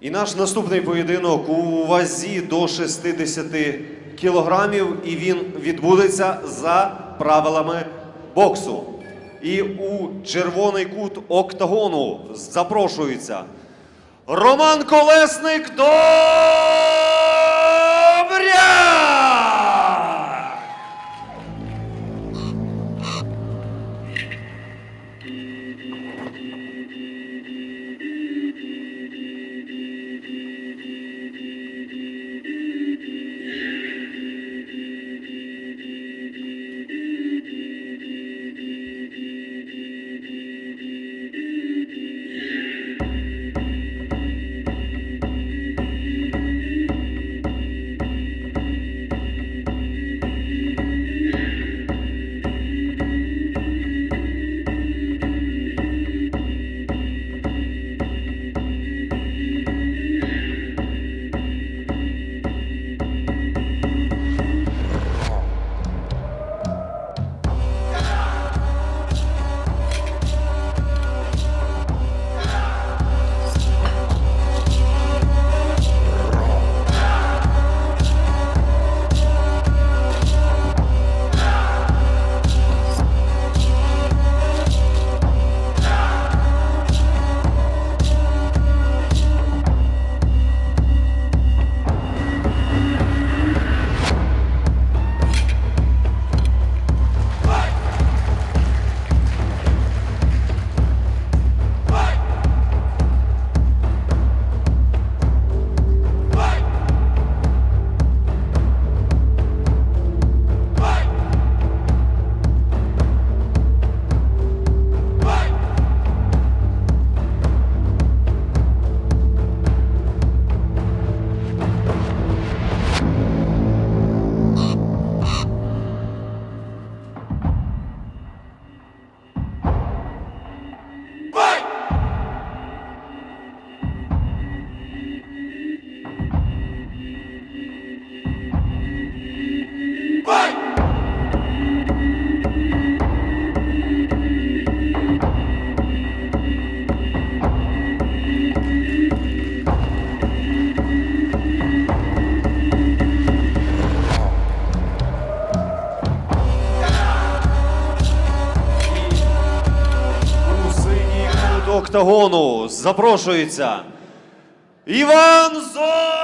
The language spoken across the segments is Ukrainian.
І наш наступний поєдинок у вазі до 60 кілограмів, і він відбудеться за правилами боксу. І у червоний кут октагону запрошується Роман Колесник до. загону запрошується Іван Зо!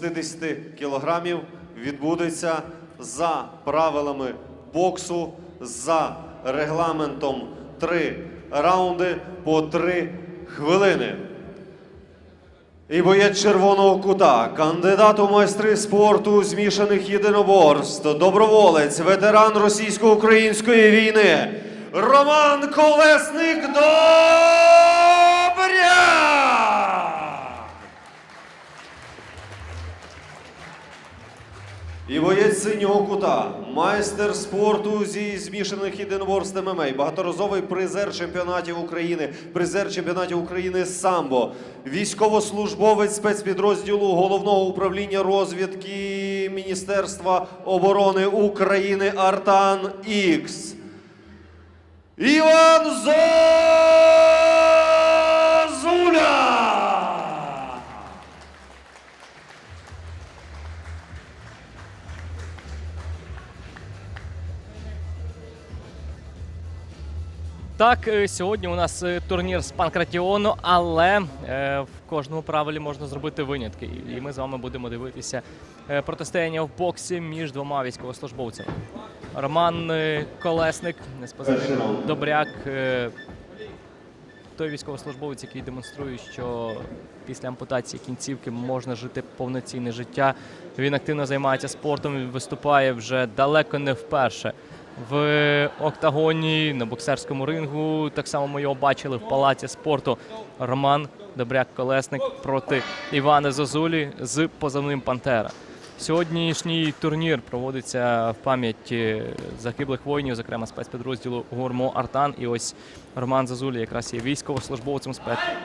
60 кілограмів відбудеться за правилами боксу, за регламентом 3 раунди по 3 хвилини. І боєць червоного кута, кандидат у майстри спорту змішаних єдиноборств, доброволець, ветеран російсько-української війни Роман Колесник Добря! І боєць синього кута, майстер спорту зі змішаних єдиноборств ММА, багаторазовий призер чемпіонатів України, призер чемпіонатів України самбо, військовослужбовець спецпідрозділу головного управління розвідки Міністерства оборони України Артан Ікс. Іван Зозуля! Так, е, сьогодні у нас е, турнір з Панкратіону, але е, в кожному правилі можна зробити винятки. І ми з вами будемо дивитися протистояння в боксі між двома військовослужбовцями. Роман Колесник, неспозитив Добряк. той військовослужбовець, який демонструє, що після ампутації кінцівки можна жити повноцінне життя. Він активно займається спортом, виступає вже далеко не вперше. В октагоні на боксерському рингу. Так само ми його бачили в палаці спорту. Роман Добряк Колесник проти Івана Зозулі з позивним Пантера. Сьогоднішній турнір проводиться в пам'ять е, загиблих воїнів, зокрема спецпідрозділу Гурмо Артан. І ось Роман Зазулі якраз є військовослужбовцем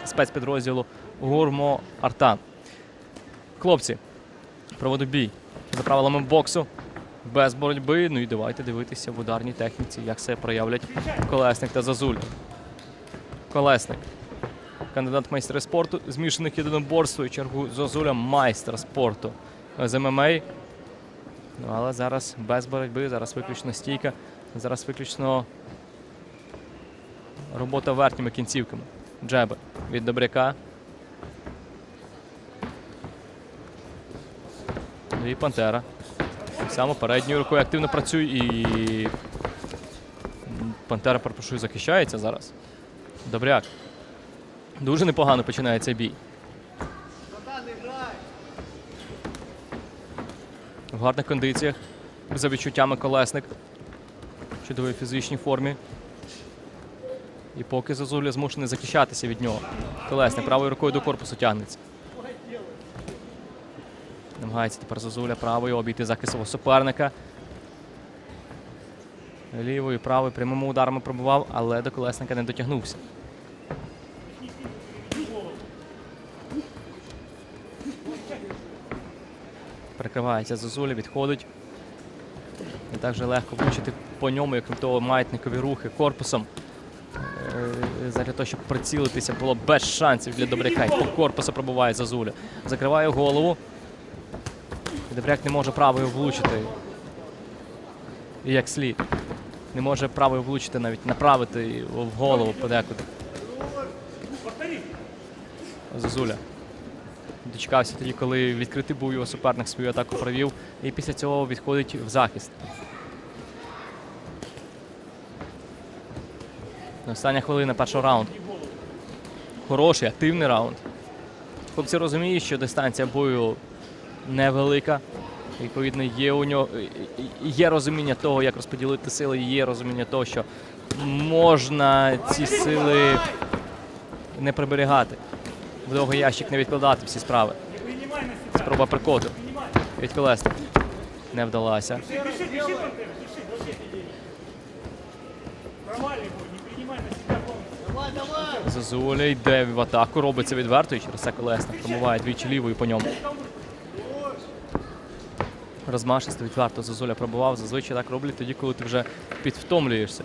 спецпідрозділу Гурмо Артан. Хлопці, проведу бій за правилами боксу. Без боротьби. Ну і давайте дивитися в ударній техніці, як себе проявлять Колесник та Зазуля. Колесник. Кандидат в майстри спорту, змішаних єдиноборств, свою чергу Зозуля майстер спорту з ММА. Ну, але зараз без боротьби, зараз виключно стійка, зараз виключно робота верхніми кінцівками. Джеби від Добряка. Ну І Пантера. Так само передньою рукою активно працює і. Пантера, перепрошую, захищається зараз. Добряк. Дуже непогано починає цей бій. В гарних кондиціях. За відчуттями колесник. В чудовій фізичній формі. І поки Зазуля змушений захищатися від нього. Колесник правою рукою до корпусу тягнеться. Намагається тепер Зозуля правою обійти захист свого суперника. Лівою, правою прямими ударами пробував, але до колесника не дотягнувся. Прикривається Зозуля, відходить. Не так же легко влучити по ньому, як того, маятникові рухи корпусом. Е, Задля того, щоб прицілитися, було без шансів для Добряка. І по корпусу пробуває Зазуля. Закриває голову. Добряк не може правою влучити. І як слід. Не може правою влучити, навіть направити в голову подекуди. Зозуля. Дочекався тоді, коли відкритий був його суперник свою атаку провів. І після цього відходить в захист. Остання хвилина першого раунду. Хороший, активний раунд. Хлопці розуміють, що дистанція бою невелика. Відповідно, є у нього є розуміння того, як розподілити сили, є розуміння того, що можна ці сили не приберігати. В довгий ящик не відкладати всі справи. Спроба прикоту від колесник. Не вдалася. Зазуля йде в атаку, робиться відверто і через це колесник пробуває двічі лівою по ньому. Розмашисто відверто Зазуля пробував. Зазвичай так роблять тоді, коли ти вже підвтомлюєшся.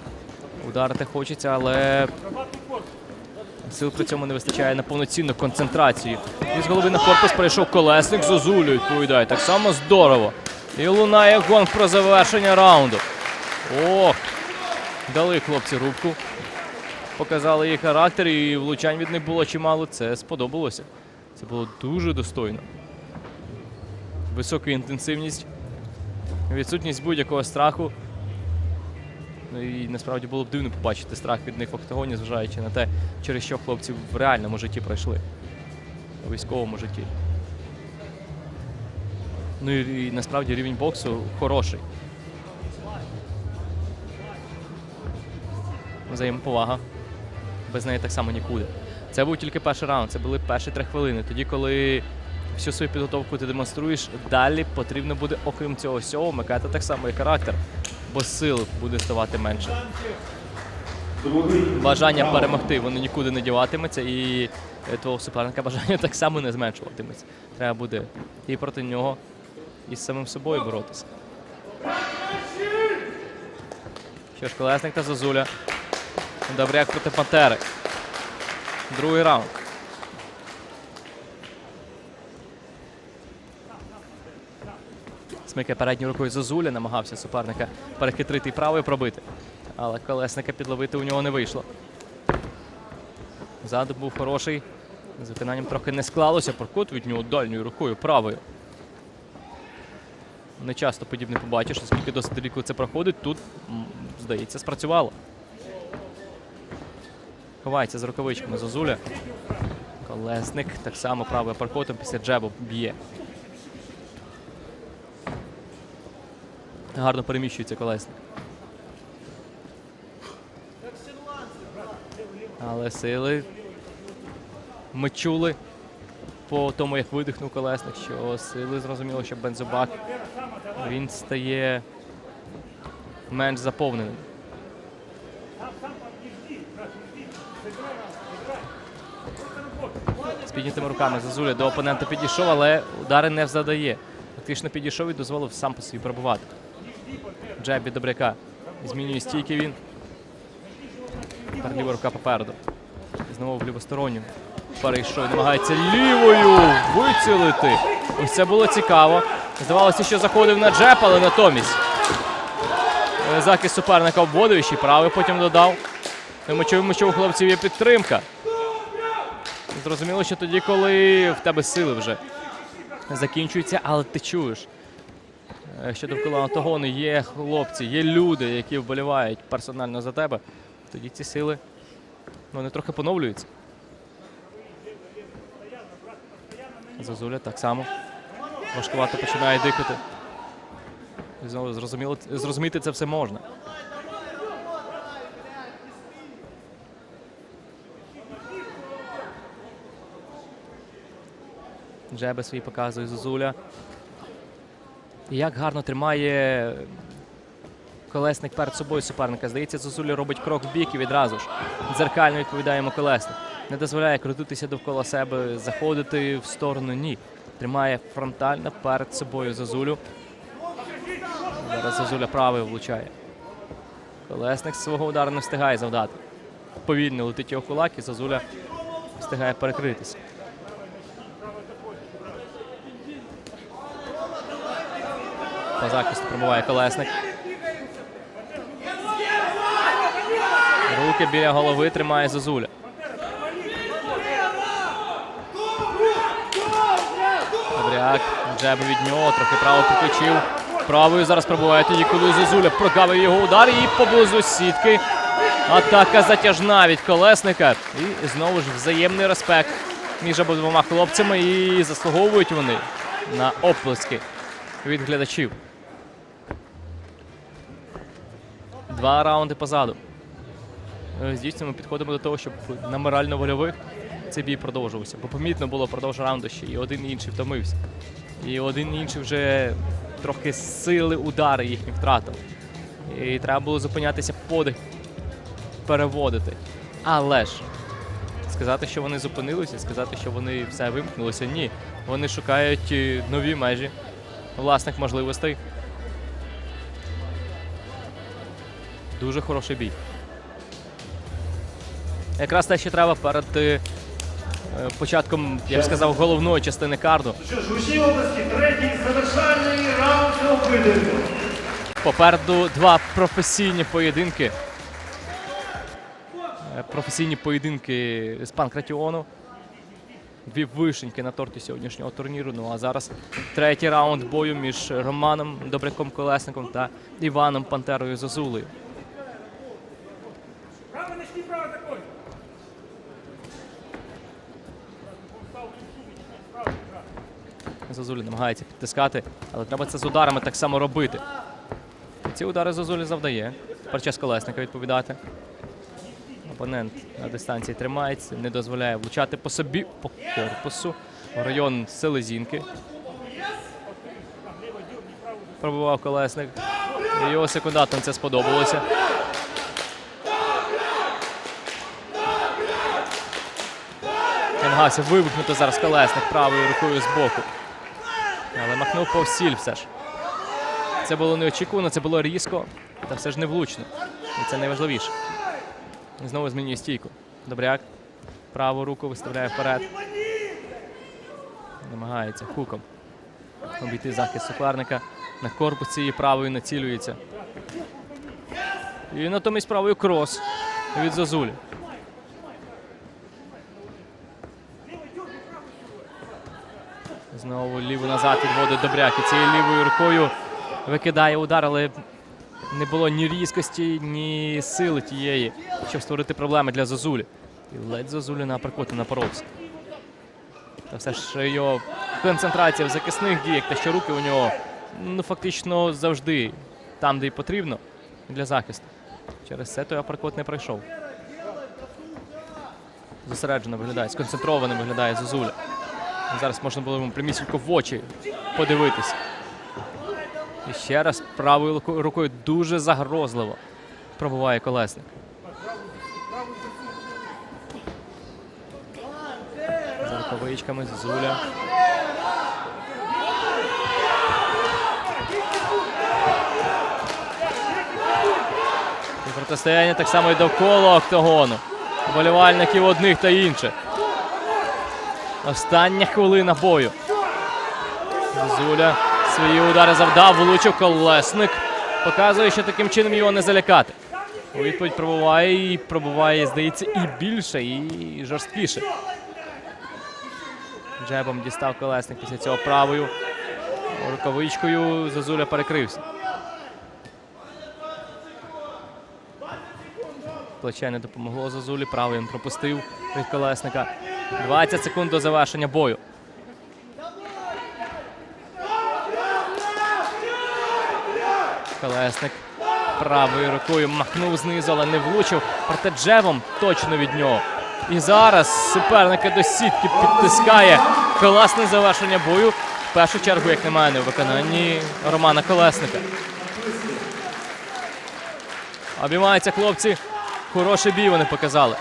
Ударити хочеться, але сил при цьому не вистачає на повноцінну концентрацію. І з голови на корпус прийшов колесник Зозулю, відповідає. Так само здорово. І лунає гонг про завершення раунду. Ох! Дали хлопці рубку. Показали їх характер, і влучань від них було чимало. Це сподобалося. Це було дуже достойно. висока інтенсивність, відсутність будь-якого страху. Ну і насправді було б дивно побачити страх від них в октагоні, зважаючи на те, через що хлопці в реальному житті пройшли. У військовому житті. Ну і, і насправді рівень боксу хороший. Взаємоповага. Без неї так само нікуди. Це був тільки перший раунд, це були перші три хвилини. Тоді, коли всю свою підготовку ти демонструєш, далі потрібно буде, окрім цього всього, вмикати так само і характер, бо сил буде ставати менше. Бажання перемогти воно нікуди не діватиметься, і е, твого суперника бажання так само не зменшуватиметься. Треба буде і проти нього, і з самим собою боротися. Що ж, колесник та Зозуля. Добряк проти Пантери. Другий раунд. Смикає передньою рукою Зозуля, намагався суперника перехитрити і правою пробити. Але колесника підловити у нього не вийшло. Ззаду був хороший. З виконанням трохи не склалося. Прокут від нього дальньою рукою правою. Не часто подібне побачиш, оскільки досить рідко це проходить. Тут, здається, спрацювало. Ховається з рукавичками Зозуля. Колесник так само правим паркотом після джебу б'є. Гарно переміщується колесник. Але сили ми чули по тому, як видихнув колесник, що сили зрозуміло, що бензобак він стає менш заповненим. З піднятими руками Зазуля до опонента підійшов, але удари не задає. Фактично підійшов і дозволив сам по собі пробувати. Джеб від Добряка. Змінює стійки він. Тепер ліва рука попереду. Знову в лівосторонню. Перейшов, намагається лівою вицілити. Ось це було цікаво. Здавалося, що заходив на джеб, але натомість. е, Захист суперника обводив, ще правий потім додав. Ми чуємо, що у хлопців є підтримка. Зрозуміло, що тоді, коли в тебе сили вже закінчуються, але ти чуєш, що довкола Антагону є хлопці, є люди, які вболівають персонально за тебе, тоді ці сили вони трохи поновлюються. Зазуля так само. Важкувато починає дихати. І знову зрозуміти це все можна. Джеби свої показує Зозуля. І як гарно тримає колесник перед собою суперника. Здається, Зозуля робить крок в бік і відразу ж дзеркально відповідає йому колесник. Не дозволяє крутитися довкола себе, заходити в сторону. Ні. Тримає фронтально перед собою Зозулю. Зараз Зозуля правий влучає. Колесник свого удару не встигає завдати. Повільно летить його кулак і Зозуля встигає перекритися. По захисту пробуває колесник. Руки біля голови тримає Зозуля. Добряк, джеб від нього, трохи право підключив. Правою зараз пробуває тоді, коли Зозуля прогавив його удар і поблизу сітки. Атака затяжна від колесника. І знову ж взаємний респект між обидвома хлопцями. І заслуговують вони на оплески від глядачів. Два раунди позаду. Е, Дійсно, ми підходимо до того, щоб на морально-вольових цей бій продовжувався. Бо помітно було продовж раунду ще і один і інший втомився. І один і інший вже трохи сили удари їхні втратив. І треба було зупинятися подих, переводити. Але ж сказати, що вони зупинилися, сказати, що вони все вимкнулися, ні. Вони шукають е, нові межі власних можливостей. Дуже хороший бій. Якраз те, що треба перед е, початком, я б сказав, головної частини карду. Що ж, усі області, третій завершальний раунд поєдинку. Попереду два професійні поєдинки. Е, Професійні поєдинки з Панкратіону. дві вишеньки на торті сьогоднішнього турніру. Ну а зараз третій раунд бою між Романом Добряком Колесником та Іваном Пантерою Зозулею. Право, начни право такой. Зозулі намагається підтискати, але треба це з ударами так само робити. Ці удари Зозулі завдає. Тепер час колесника відповідати. Опонент на дистанції тримається, не дозволяє влучати по собі, по корпусу. Район селезінки. Пробував колесник. Його секундантам це сподобалося. Намагався вибухнути зараз колесник правою рукою з боку. Але махнув по сіль все ж. Це було неочікувано, це було різко, та все ж не влучно. І це найважливіше. І Знову змінює стійку. Добряк. Праву руку виставляє вперед. Намагається хуком обійти захист суперника. На корпус цієї правої націлюється. І натомість правою крос від Зозулі. Знову ліву назад відводить Добряк. І цією лівою рукою викидає удар, але не було ні різкості, ні сили тієї, щоб створити проблеми для Зозулі. І ледь Зозулі на апперкоти напоровся. Та все ж його концентрація в захисних діях, та що руки у нього ну, фактично завжди там, де й потрібно для захисту. Через це той апперкот не пройшов. Зосереджено виглядає, сконцентровано виглядає Зозуля. Зараз можна було йому прямісінько в очі подивитися. І ще раз правою рукою дуже загрозливо пробуває колесник. За рукавичками Зозуля. І протистояння так само і довкола октагону. Вболівальників одних та інших. Остання хвилина бою. Зозуля свої удари завдав, влучив колесник. Показує, що таким чином його не залякати. У відповідь пробуває і пробуває, здається, і більше, і жорсткіше. Джебом дістав колесник після цього правою. Рукавичкою Зозуля перекрився. Плече не допомогло Зозулі, правий він пропустив від колесника. 20 секунд до завершення бою. Колесник правою рукою махнув знизу, але не влучив. Проте джебом точно від нього. І зараз суперника до сітки підтискає. Класне завершення бою. В першу чергу, як на мене, у виконанні Романа Колесника. Обіймаються хлопці. Хороший бій вони показали.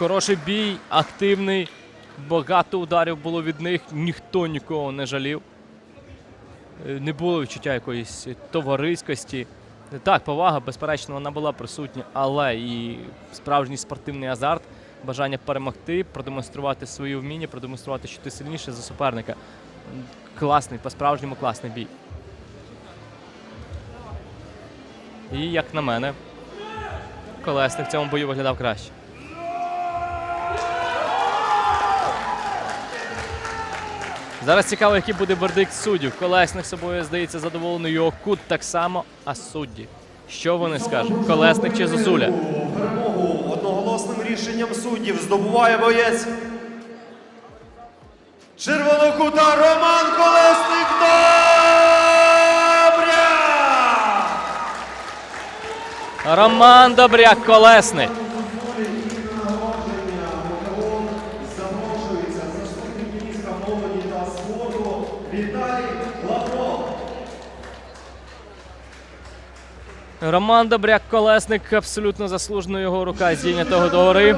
Хороший бій, активний. Багато ударів було від них, ніхто нікого не жалів. Е, Не було відчуття якоїсь товариськості. Так, повага, безперечно, вона була присутня, але і справжній спортивний азарт, бажання перемогти, продемонструвати свої вміння, продемонструвати, що ти сильніше за суперника. Класний, по-справжньому класний бій. І, як на мене, колесник в цьому бою виглядав краще. Зараз цікаво, який буде вердикт суддів. Колесник собою здається задоволений, його кут так само, а судді. Що вони скажуть? Колесник чи Зозуля? Перемогу одноголосним рішенням суддів здобуває боєць. Червоного кута Роман Колесник Добря! Роман Добряк Колесник. Молоді та спорту Віталій Лавров. Роман Добряк Колесник абсолютно заслужено його рука здійнятого до гори.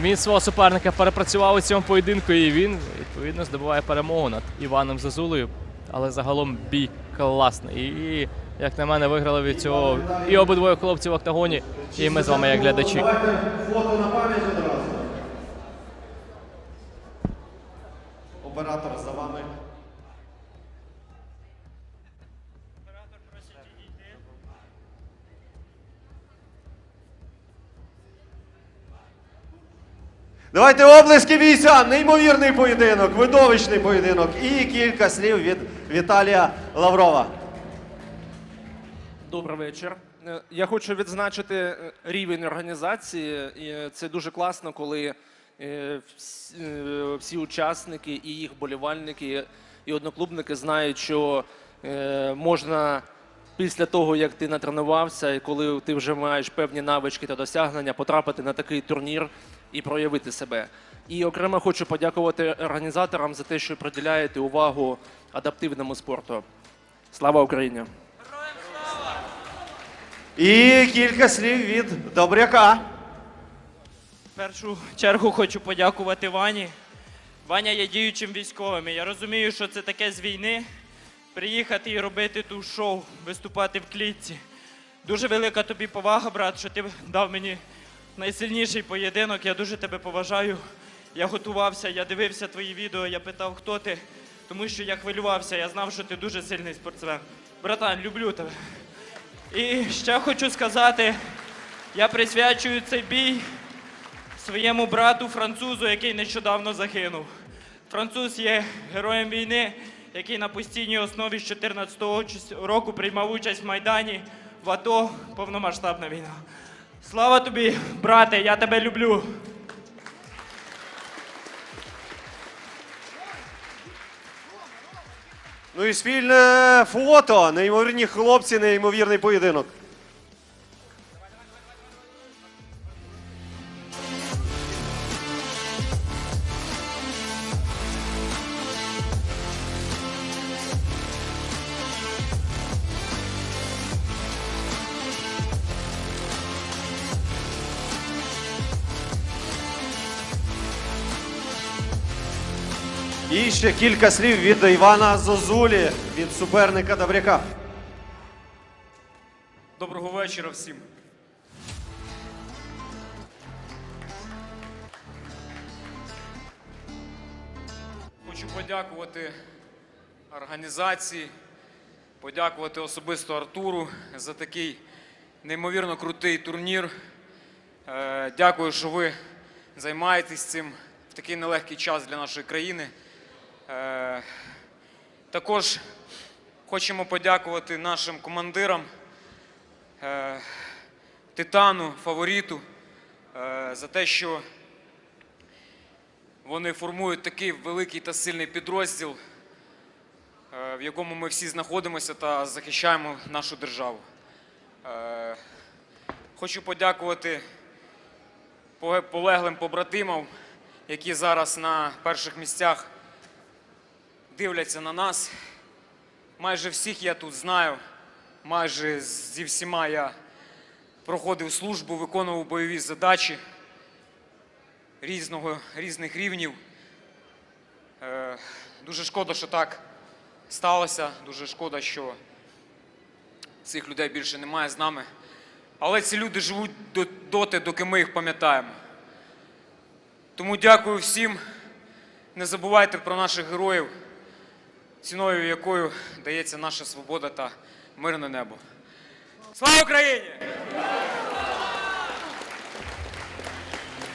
Він свого суперника перепрацював у цьому поєдинку, і він відповідно здобуває перемогу над Іваном Зазулею. Але загалом бій класний. І, як на мене, виграли від цього і обидвоє хлопців в октагоні, і ми з вами як глядачі. Давайте фото на пам'ять Оператор за вами. Оператор просить відійти. Давайте облески війська. Неймовірний поєдинок, видовищний поєдинок. І кілька слів від Віталія Лаврова. Добрий вечір. Е, я хочу відзначити е, рівень організації. Е, це дуже класно, коли всі учасники і їх болівальники і одноклубники знають, що е, можна після того, як ти натренувався, і коли ти вже маєш певні навички та досягнення, потрапити на такий турнір і проявити себе. І окремо хочу подякувати організаторам за те, що приділяєте увагу адаптивному спорту. Слава Україні! І кілька слів від Добряка. Першу чергу хочу подякувати Вані. Ваня є діючим військовим. Я розумію, що це таке з війни. Приїхати і робити ту шоу, виступати в клітці. Дуже велика тобі повага, брат, що ти дав мені найсильніший поєдинок. Я дуже тебе поважаю. Я готувався, я дивився твої відео, я питав, хто ти, тому що я хвилювався, я знав, що ти дуже сильний спортсмен. Братан, люблю тебе. І ще хочу сказати, я присвячую цей бій своєму брату французу, який нещодавно загинув. Француз є героєм війни, який на постійній основі з 2014 року приймав участь в Майдані, в АТО, повномасштабна війна. Слава тобі, брате, я тебе люблю. Ну і спільне фото. Неймовірні хлопці, неймовірний поєдинок. Ще кілька слів від Івана Зозулі, від суперника Добряка. Доброго вечора всім. Хочу подякувати організації, подякувати особисто Артуру за такий неймовірно крутий турнір. Е, Дякую, що ви займаєтесь цим в такий нелегкий час для нашої країни. Е, Також хочемо подякувати нашим командирам е, Титану, фавориту, е, за те, що вони формують такий великий та сильний підрозділ, в якому ми всі знаходимося та захищаємо нашу державу. Хочу подякувати полеглим побратимам, які зараз на перших місцях дивляться на нас. Майже всіх я тут знаю, майже зі всіма я проходив службу, виконував бойові задачі різного, різних рівнів. Е, дуже шкода, що так сталося. Дуже шкода, що цих людей більше немає з нами. Але ці люди живуть доти, доки ми їх пам'ятаємо. Тому дякую всім. Не забувайте про наших героїв, ціною якою дається наша свобода та мирне небо. Слава Україні!